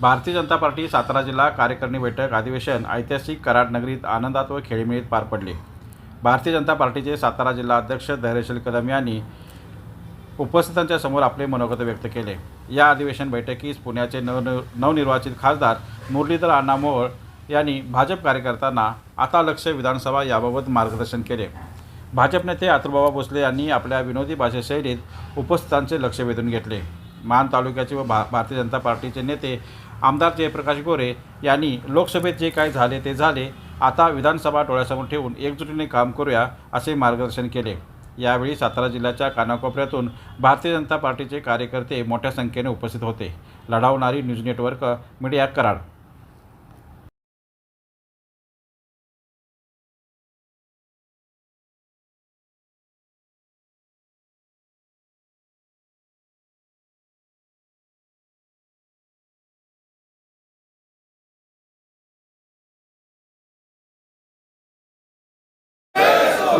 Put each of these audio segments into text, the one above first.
Bharatiya Janata party Satara जिल्हा कार्यकारिणी बैठक अधिवेशन ऐतिहासिक कराड नगरीत आनंदात व खेळीमेळीत पार पडले. भारतीय जनता पार्टीचे सातारा जिल्हा अध्यक्ष धैर्यशील कदम यांनी उपस्थितांच्या समोर आपले मनोगत व्यक्त केले. या अधिवेशन बैठकीस पुण्याचे नवनिर् नवनिर्वाचित खासदार मुरलीधर अण्णा मोहोळ यांनी भाजप कार्यकर्त्यांना आता लक्ष विधानसभा याबाबत मार्गदर्शन केले. भाजप नेते अतुलबाबा भोसले यांनी आपल्या विनोदी भाषेशैलीत उपस्थितांचे लक्ष वेधून घेतले. मान तालुक्याचे व भा भारतीय जनता पार्टीचे नेते आमदार जयप्रकाश गोरे यांनी लोकसभेत जे काय झाले ते झाले. आता विधानसभा डोळ्यासमोर ठेवून एकजुटीने काम करूया असे मार्गदर्शन केले. यावेळी सातारा जिल्ह्याच्या कानाकोपऱ्यातून भारतीय जनता पार्टीचे कार्यकर्ते मोठ्या संख्येने उपस्थित होते. लढावणारी न्यूज नेटवर्क मीडिया कराड.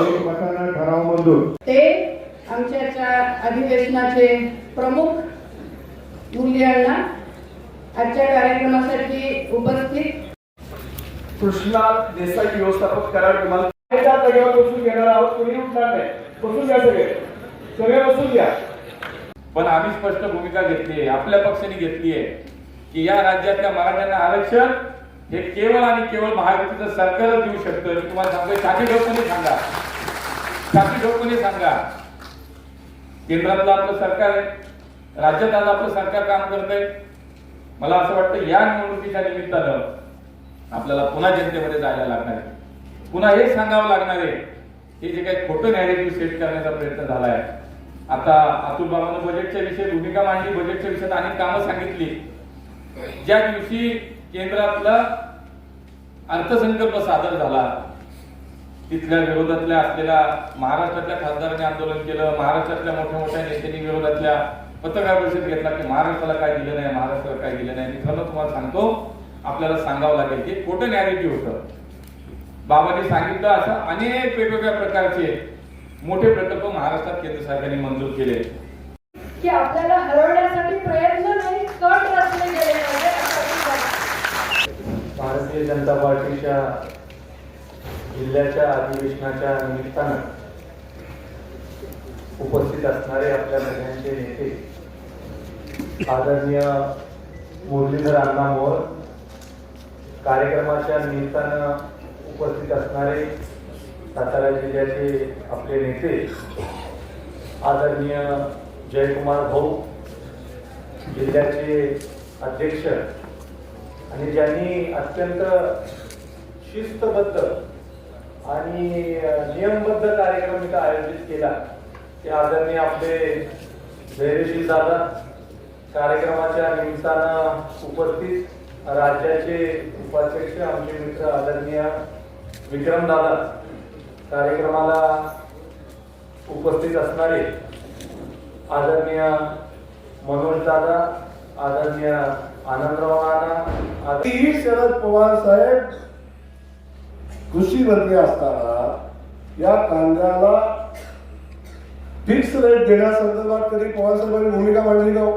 एकमतानं ठराव मंजूर ते आमच्या अधिवेशनाचे प्रमुख अण्णा आजच्या कार्यक्रमासाठी उपस्थित. कृष्णा देसाई व्यवस्थापक कराड विमान त्या जागेवर बसून घेणार आहोत कोणी उठणार नाही? बसून घ्या सगळे. सगळे बसून घ्या. पण आम्ही स्पष्ट भूमिका घेतली आहे आपल्या पक्षाने घेतली आहे की या राज्यातल्या मराठ्यांना आरक्षण हे केवळ आणि केवळ महायुतीचं सरकारच देऊ शकतं. तुम्हाला सांगा. छाती ठोकून सांगा? केंद्रातलं आपलं सरकार आहे. राज्यात आज आपलं सरकार काम करतंय. मला असं वाटतं या निवडणुकीच्या निमित्तानं आपल्याला पुन्हा जनतेमध्ये जायला लागणार आहे. पुन्हा हे सांगावं लागणार आहे की जे काही खोटं नॅरेटिव्ह सेट करण्याचा प्रयत्न झाला आहे आता अतुल बाबांना बजेटच्या विषयी भूमिका मांडली बजेटच्या विषयात अनेक कामं सांगितली. ज्या दिवशी केंद्रातला अर्थसंकल्प सादर झाला तिथल्या विरोधातल्या असलेल्या महाराष्ट्रातल्या खासदारांनी आंदोलन केलं महाराष्ट्रातल्या मोठ्या मोठ्या नेत्यांनी विरोधातल्या पत्रकार परिषद घेतला की महाराष्ट्राला काय दिलं नाही महाराष्ट्राला काय दिलं नाही. मित्रांनो तुम्हाला सांगतो आपल्याला सांगावं लागेल की खोटं नॅरेटिव्ह होतं. बाबांनी सांगितलं असं अनेक वेगवेगळ्या प्रकारचे मोठे प्रकल्प महाराष्ट्रात केंद्र सरकारने मंजूर केले. की आपल्याला हरवण्यासाठी प्रयत्न नाही कट रचले गेले. भारतीय जनता पार्टीच्या जिल्ह्याच्या अधिवेशनाच्या निमित्तानं उपस्थित असणारे आपल्या सगळ्यांचे नेते आदरणीय मुरलीधर अण्णा मोहोळ कार्यक्रमाच्या निमित्तानं उपस्थित असणारे सातारा जिल्ह्याचे आपले नेते आदरणीय जयकुमार भाऊ जिल्ह्याचे अध्यक्ष आणि ज्यांनी अत्यंत शिस्तबद्ध आणि नियमबद्ध कार्यक्रम इथं आयोजित केला. ते आदरणीय आपले धैर्यशील दादा कार्यक्रमाच्या निमित्तानं उपस्थित राज्याचे उपाध्यक्ष आमचे मित्र आदरणीय विक्रम दादा कार्यक्रमाला उपस्थित असणारे आदरणीय मनोज दादा आदरणीय आनंदराव नाना शरद पवार साहेब कृषी मंत्री असताना या कांद्याला फिक्स रेट देण्यासंदर्भात कधी पवार साहेबांनी भूमिका मांडली का हो?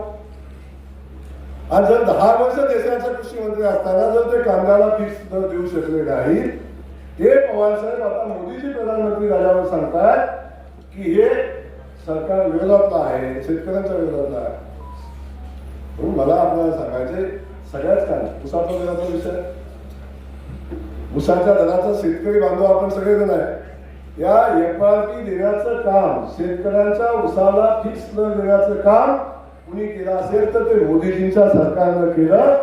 आज जर दहा वर्ष देशाचा कृषी मंत्री असताना जर ते कांद्याला फिक्स दर देऊ शकले नाही ते पवार साहेब आता मोदीजी प्रधानमंत्री झाल्यावर सांगतात की हे सरकार विरोधातलं आहे शेतकऱ्यांच्या विरोधातलं आहे म्हणून मला आपल्याला सांगायचे सगळ्याच काय उसाचा विषय उसाच्या दराचा शेतकरी बांधव आपण सगळेजण आहे. या एफआरपी देण्याचं काम शेतकऱ्यांच्या उसाला फिक्स न देण्याचं काम कुणी केलं असेल तर ते मोदीजींच्या सरकारनं केलं.